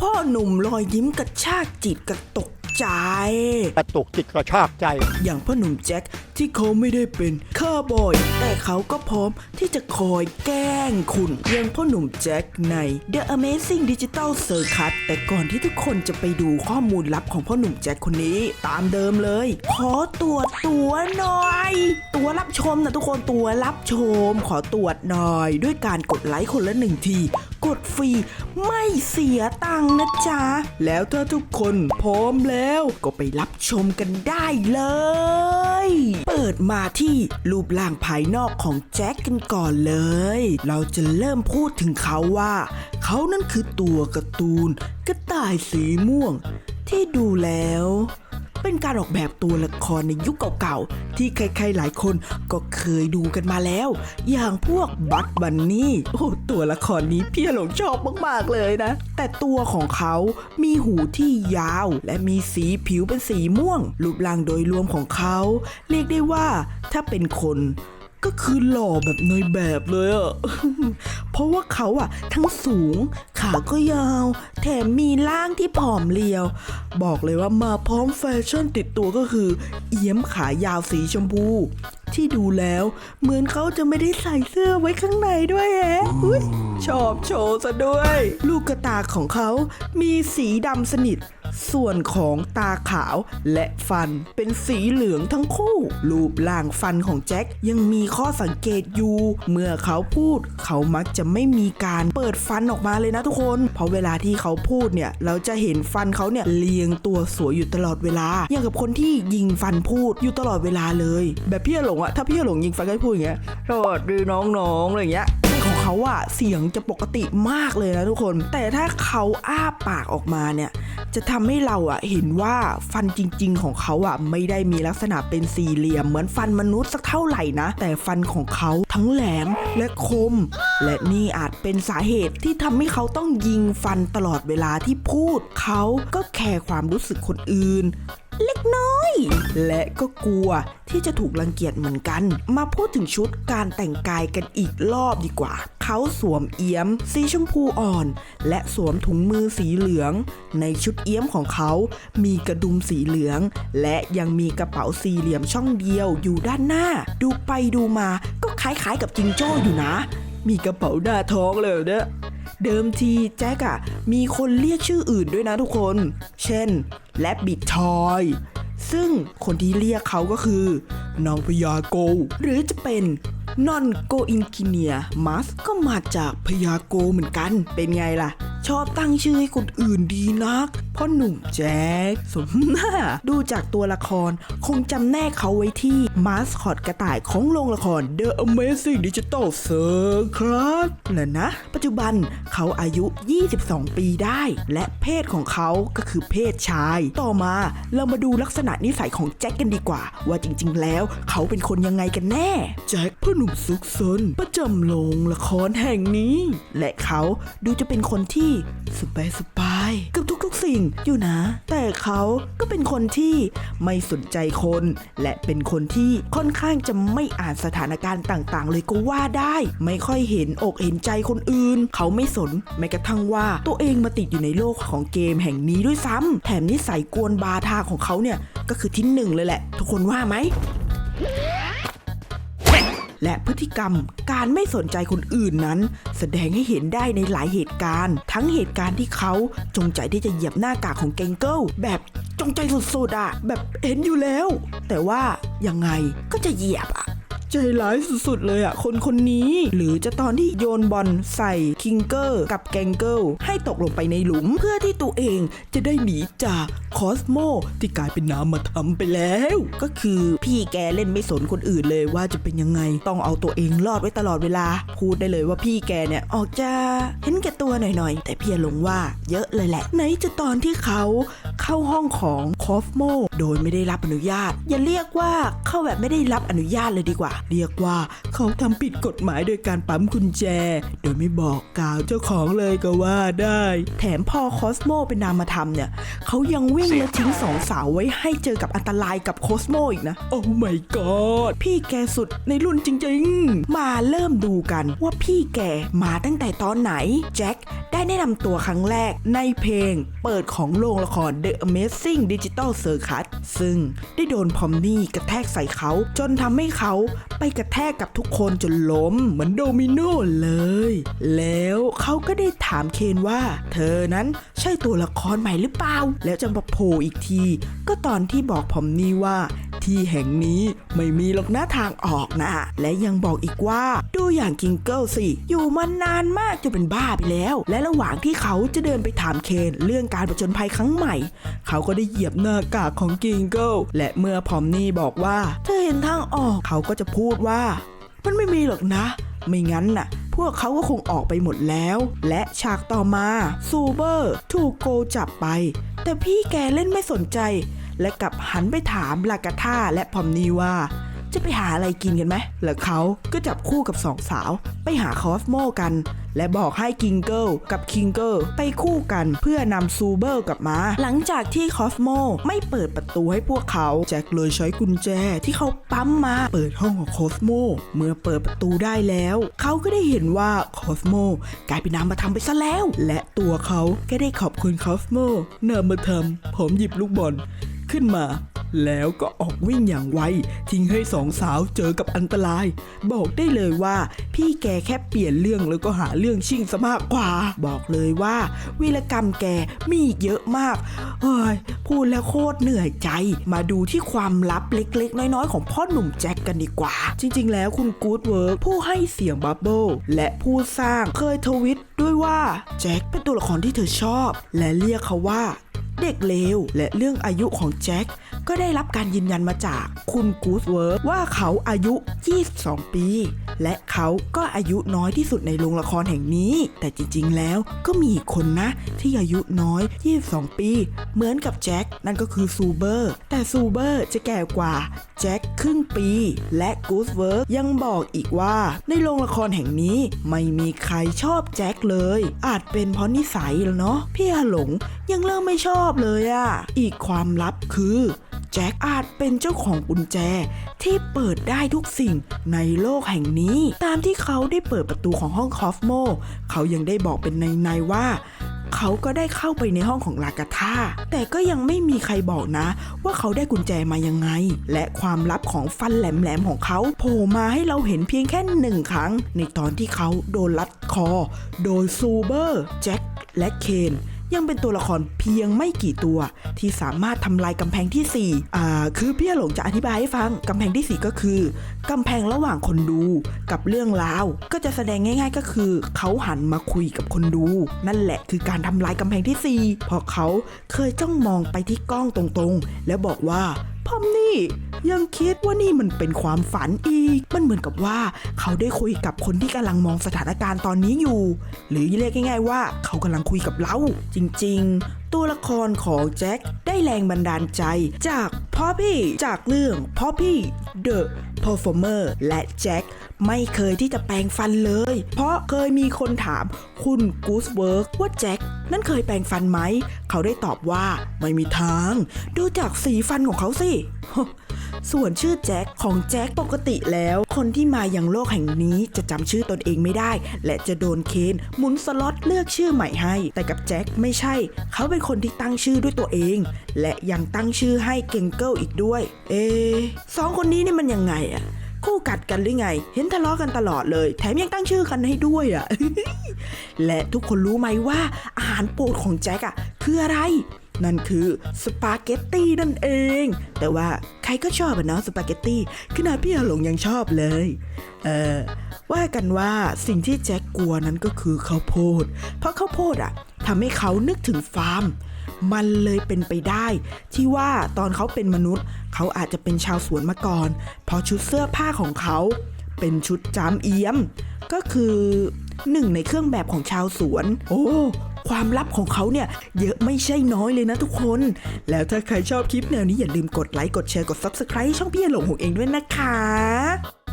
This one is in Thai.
พ่อหนุ่มรอยยิ้มกระชากจิตกระตกใจ กระตุกจิตกระชากใจ อย่างพ่อหนุ่มแจ็คที่เขาไม่ได้เป็นข้าบอย แต่เขาก็พร้อมที่จะคอยแกล้งคุณอย่างพ่อหนุ่มแจ็คใน The Amazing Digital Circus แต่ก่อนที่ทุกคนจะไปดูข้อมูลลับของพ่อหนุ่มแจ็คคนนี้ตามเดิมเลย ขอตรวจตัวหน่อย ตัวรับชมนะทุกคนตัวรับชม ขอตรวจหน่อย ด้วยการกดไลค์คนละหนึ่งที กดฟรีไม่เสียตังค์นะจ๊ะ แล้วถ้าทุกคนพร้อมแล้วก็ไปรับชมกันได้เลย เปิดมาที่รูปร่างภายนอกของแจ็คกันก่อนเลย เราจะเริ่มพูดถึงเขาว่า เขานั่นคือตัวการ์ตูนกระต่ายสีม่วง ที่ดูแล้ว เป็นการออกแบบตัวละครในยุคเก่าๆ ที่ใครๆหลายคนก็เคยดูกันมาแล้ว อย่างพวกบัตบันนี่โอ้ตัวละครนี้พี่หลงชอบมากๆเลยนะ แต่ตัวของเขามีหูที่ยาว และมีสีผิวเป็นสีม่วง รูปร่างโดยรวมของเขา เรียกได้ว่าถ้าเป็นคนก็คือหล่อแบบในแบบเลยอะ เพราะว่าเขาอะทั้งสูง ขาก็ยาว แถมมีร่างที่ผอมเรียว บอกเลยว่ามาพร้อมแฟชั่นติดตัวก็คือ เอี้ยมขายาวสีชมพู ที่ดูแล้ว เหมือนเขาจะไม่ได้ใส่เสื้อไว้ข้างในด้วยแฮะชอบโชว์ซะด้วย ลูกกระตาของเขามีสีดำสนิท ส่วนของตาขาวและฟันเป็นสีเหลืองทั้งคู่ รูปร่างฟันของแจ็คยังมีข้อสังเกตอยู่ เมื่อเขาพูด เขามักจะไม่มีการเปิดฟันออกมาเลยนะทุกคน เพราะเวลาที่เขาพูดเนี่ย เราจะเห็นฟันเขาเนี่ยเรียงตัวสวยอยู่ตลอดเวลา อย่างกับคนที่ยิงฟันพูดอยู่ตลอดเวลาเลย แบบพี่หลงอะถ้าพี่หลงยิงฟันก็พูดอย่างเงี้ยสวัสดีน้องๆอะไรอย่างเงี้ยของเขาอะเสียงจะปกติมากเลยนะทุกคน แต่ถ้าเขาอ้าปากออกมาเนี่ย จะทำให้เราอะเห็นว่าฟันจริง ๆ ของเขาอะไม่ได้มีลักษณะเป็นสี่เหลี่ยมเหมือนฟันมนุษย์สักเท่าไหร่นะ แต่ฟันของเขาทั้งแหลมและคม และนี่อาจเป็นสาเหตุที่ทำให้เขาต้องยิงฟันตลอดเวลาที่พูด เขาก็แคร์ความรู้สึกคนอื่น เล็กน้อย และก็กลัวที่จะถูกรังเกียจเหมือนกัน มาพูดถึงชุดการแต่งกายกันอีกรอบดีกว่า เขาสวมเอี้ยม สีชมพูอ่อน และสวมถุงมือสีเหลือง ในชุดเอี้ยมของเขา มีกระดุมสีเหลือง และยังมีกระเป๋าสี่เหลี่ยมช่องเดียวอยู่ด้านหน้า ดูไปดูมาก็คล้ายๆกับจิงโจ้อยู่นะ มีกระเป๋าหน้าท้องเลยเด้อเดิมทีแจ็คอะมีคนเรียกชื่ออื่นด้วยนะทุกคน เช่น และบิดทอย ซึ่งคนที่เรียกเขาก็คือน้องพญาโก หรือจะเป็นนอนโกอินกิเนียมัสก็มาจากพญาโกเหมือนกัน เป็นไงล่ะ ชอบตั้งชื่อให้คนอื่นดีนักพ่อหนุ่มแจ็คสมหน้า ดูจากตัวละครคงจำแนกเขาไว้ที่มาสคอตกระต่ายของโรงละคร The Amazing Digital Circus และนะ ปัจจุบันเขาอายุ 22 ปีได้ และเพศของเขาก็คือเพศชาย ต่อมาเรามาดูลักษณะนิสัยของแจ็คกันดีกว่า ว่าจริง ๆ แล้วเขาเป็นคนยังไงกันแน่ แจ็คพ่อหนุ่มซุกซนประจำโรงละครแห่งนี้ และเขาดูจะเป็นคนที่สบายสบายกับทุกๆสิ่งอยู่นะ แต่เขาก็เป็นคนที่ไม่สนใจคน และเป็นคนที่ค่อนข้างจะไม่อ่านสถานการณ์ต่างๆ เลยก็ว่าได้ ไม่ค่อยเห็นอกเห็นใจคนอื่น เขาไม่สนแม้กระทั่งว่าตัวเองมาติดอยู่ในโลกของเกมแห่งนี้ด้วยซ้ำแถมนิสัยกวนบาทาของเขาเนี่ยก็คือที่หนึ่งเลยแหละ ทุกคนว่าไหม และพฤติกรรมการไม่สนใจคนอื่นนั้น แสดงให้เห็นได้ในหลายเหตุการณ์ ทั้งเหตุการณ์ที่เขาจงใจที่จะเหยียบหน้ากากของเกงเกิลแบบจงใจสุดๆอะแบบเห็นอยู่แล้ว แต่ว่ายังไงก็จะเหยียบอะ ใจร้ายสุดๆเลยอะคนคนนี้ หรือจะตอนที่โยนบอลใส่คิงเกอร์กับแกงเกิลให้ตกลงไปในหลุมเพื่อที่ตัวเองจะได้หนีจากคอสโมที่กลายเป็นน้ำมาทำไปแล้ว ก็คือพี่แกเล่นไม่สนคนอื่นเลยว่าจะเป็นยังไงต้องเอาตัวเองรอดไว้ตลอดเวลา พูดได้เลยว่าพี่แกเนี่ยออกจะเห็นแก่ตัวหน่อยๆ แต่พี่หลงว่าเยอะเลยแหละไหนจะตอนที่เขา เข้าห้องของคอฟโมโดยไม่ได้รับอนุญาต อย่าเรียกว่าเข้าแบบไม่ได้รับอนุญาตเลยดีกว่า เรียกว่าเขาทำผิดกฎหมายโดยการปั๊มกุญแจ โดยไม่บอกกล่าวเจ้าของเลยก็ว่าได้ แถมพอคอสโมเป็นนามธรรมเนี่ยเขายังวิ่งและทิ้งสองสาวไว้ให้เจอกับอันตรายกับโคสโมอีกนะ โอ้ my god พี่แกสุดในรุ่นจริงๆ มาเริ่มดูกันว่าพี่แกมาตั้งแต่ตอนไหน แจ็คได้แนะนำตัวครั้งแรกในเพลงเปิดของโรงละคร The Amazing Digital Circus ซึ่งได้โดนพอมนี่กระแทกใส่เขาจนทำให้เขาไปกระแทกกับทุกคนจนล้มเหมือนโดมิโนเลย แล้วเขาก็ได้ถามเคนว่า เธอนั้นใช่ตัวละครใหม่หรือเปล่า แล้วจะมาโผล่อีกที ก็ตอนที่บอกพอมนี่ว่า ที่แห่งนี้ไม่มีหรอกนะทางออกนะ และยังบอกอีกว่า ดูอย่างกิงเกิลสิ อยู่มานานมากจะเป็นบ้าไปแล้ว และระหว่างที่เขาจะเดินไปถามเคนเรื่องการประจนภัยครั้งใหม่ เขาก็ได้เหยียบหน้ากากของกิงเกิลและเมื่อพอมนี่บอกว่าเธอเห็นทางออกเขาก็จะพูดว่า มันไม่มีหรอกนะ ไม่งั้นน่ะพวกเขาก็คงออกไปหมดแล้ว และฉากต่อมาซูเบอร์ถูกโกจับไป แต่พี่แกเล่นไม่สนใจ และกลับหันไปถามลากาธาและพอมนีว่า จะไปหาอะไรกินกันไหมแล้วเขาก็จับคู่กับสองสาว ไปหาคอสโมกัน และบอกให้กิงเกิลกับคิงเกิลไปคู่กันเพื่อนำซูเบอร์กลับมา หลังจากที่คอสโมไม่เปิดประตูให้พวกเขาแจ็คเลยใช้กุญแจที่เขาปั๊มมาเปิดห้องของคอสโมเมื่อเปิดประตูได้แล้ว เขาก็ได้เห็นว่าคอสโมกลายเป็นนามธรรมไปซะแล้ว และตัวเขาก็ได้ขอบคุณคอสโมนามธรรมผมหยิบลูกบอล ขึ้นมา แล้วก็ออกวิ่งอย่างไว ทิ้งให้สองสาวเจอกับอันตราย บอกได้เลยว่า พี่แกแค่เปลี่ยนเรื่องแล้วก็หาเรื่องชิงซะมากกว่า บอกเลยว่าวีรกรรมแกมีเยอะมากเฮ้ยพูดแล้วโคตรเหนื่อยใจ มาดูที่ความลับเล็กๆ น้อยๆ ของพ่อหนุ่มแจ็คกันดีกว่า จริง ๆ แล้วคุณกู๊ดเวิร์กผู้ให้เสียงบับเบิลและผู้สร้างเคยทวิตด้วยว่าแจ็คเป็นตัวละครที่เธอชอบ และเรียกเขาว่า เด็กเลวและเรื่องอายุของแจ็คก็ได้รับการยืนยันมาจากคุณกูสเวิร์ว่าเขาอายุ 22 ปี และเขาก็อายุน้อยที่สุดในโรงละครแห่งนี้ แต่จริงๆ แล้วก็มีอีกคนนะ ที่อายุน้อย 22 ปี เหมือนกับแจ็คนั่นก็คือซูเบอร์ แต่ซูเบอร์จะแก่กว่าแจ็คครึ่งปี และกูสเวิร์ยังบอกอีกว่า ในโรงละครแห่งนี้ไม่มีใครชอบแจ็คเลย อาจเป็นเพราะนิสัยแล้วเนาะพี่อาหลงยังเริ่มไม่ชอบเลยอะอีกความลับคือ แจ็คอาจเป็นเจ้าของกุญแจ ที่เปิดได้ทุกสิ่งในโลกแห่งนี้ ตามที่เขาได้เปิดประตูของห้องคอฟโม เขายังได้บอกเป็นในๆว่า เขาก็ได้เข้าไปในห้องของลากาธาแต่ก็ยังไม่มีใครบอกนะ ว่าเขาได้กุญแจมายังไง และความลับของฟันแหลมๆของเขาโผล่มาให้เราเห็นเพียงแค่หนึ่งครั้ง ในตอนที่เขาโดนลัดคอ โดยซูเบอร์แจ็คและเคน ยังเป็นตัวละครเพียงไม่กี่ตัว ที่สามารถทำลายกำแพงที่ 4 อ่า คือพี่หลงจะอธิบายให้ฟังกำแพงที่ 4 ก็คือกำแพงระหว่างคนดูกับเรื่องราว ก็จะแสดงง่าย ๆ ก็คือ เขาหันมาคุยกับคนดู นั่นแหละคือการทำลายกำแพงที่ 4 เพราะเขาเคยจ้องมองไปที่กล้องตรงๆ แล้วบอกว่า พอมนี่ ยังคิดว่านี่มันเป็นความฝันอีก มันเหมือนกับว่าเขาได้คุยกับคนที่กำลังมองสถานการณ์ตอนนี้อยู่ หรือเรียกง่าย ๆ ว่าเขากำลังคุยกับเรา จริง ๆ ตัวละครของแจ็คได้แรงบันดาลใจ จากพ่อพี่จากเรื่องพ่อพี่เด้อ พอร์ฟอร์เมอร์และแจ็คไม่เคยที่จะแปลงฟันเลย เพราะเคยมีคนถามคุณกูสเวิร์กว่าแจ็คนั้นเคยแปลงฟันไหม เขาได้ตอบว่าไม่มีทาง ดูจากสีฟันของเขาสิ ส่วนชื่อแจ็คของแจ็คปกติแล้ว คนที่มาอยังโลกแห่งนี้จะจำชื่อตนเองไม่ได้ และจะโดนเคนหมุนสล็อตเลือกชื่อใหม่ให้ แต่กับแจ็คไม่ใช่ เขาเป็นคนที่ตั้งชื่อด้วยตัวเอง และยังตั้งชื่อให้เกงเกิลอีกด้วย เอสองคนนี้นี่มันยังไงอะคู่กัดกันหรือไง เห็นทะเลาะกันตลอดเลย แถมยังตั้งชื่อกันให้ด้วยอะ และทุกคนรู้ไหมว่าอาหารโปรดของแจ็คอะคืออะไร นั่นคือสปาเกตตี้นั่นเอง แต่ว่าใครก็ชอบอะเนาะสปาเกตตี้ขนาดพี่อาหลงยังชอบเลย เออว่ากันว่าสิ่งที่แจ็คกลัวนั้นก็คือข้าวโพด เพราะข้าวโพดอะทำให้เขานึกถึงฟาร์ม มันเลยเป็นไปได้ ที่ว่าตอนเขาเป็นมนุษย์ เขาอาจจะเป็นชาวสวนมาก่อน เพราะชุดเสื้อผ้าของเขาเป็นชุดจามเอี้ยม ก็คือหนึ่งในเครื่องแบบของชาวสวน โอ้ ความลับของเขาเนี่ยเยอะไม่ใช่น้อยเลยนะทุกคน แล้วถ้าใครชอบคลิปแนวนี้อย่าลืมกดไลค์กดแชร์กด Subscribe ช่องพี่หลงหงเองด้วยนะคะ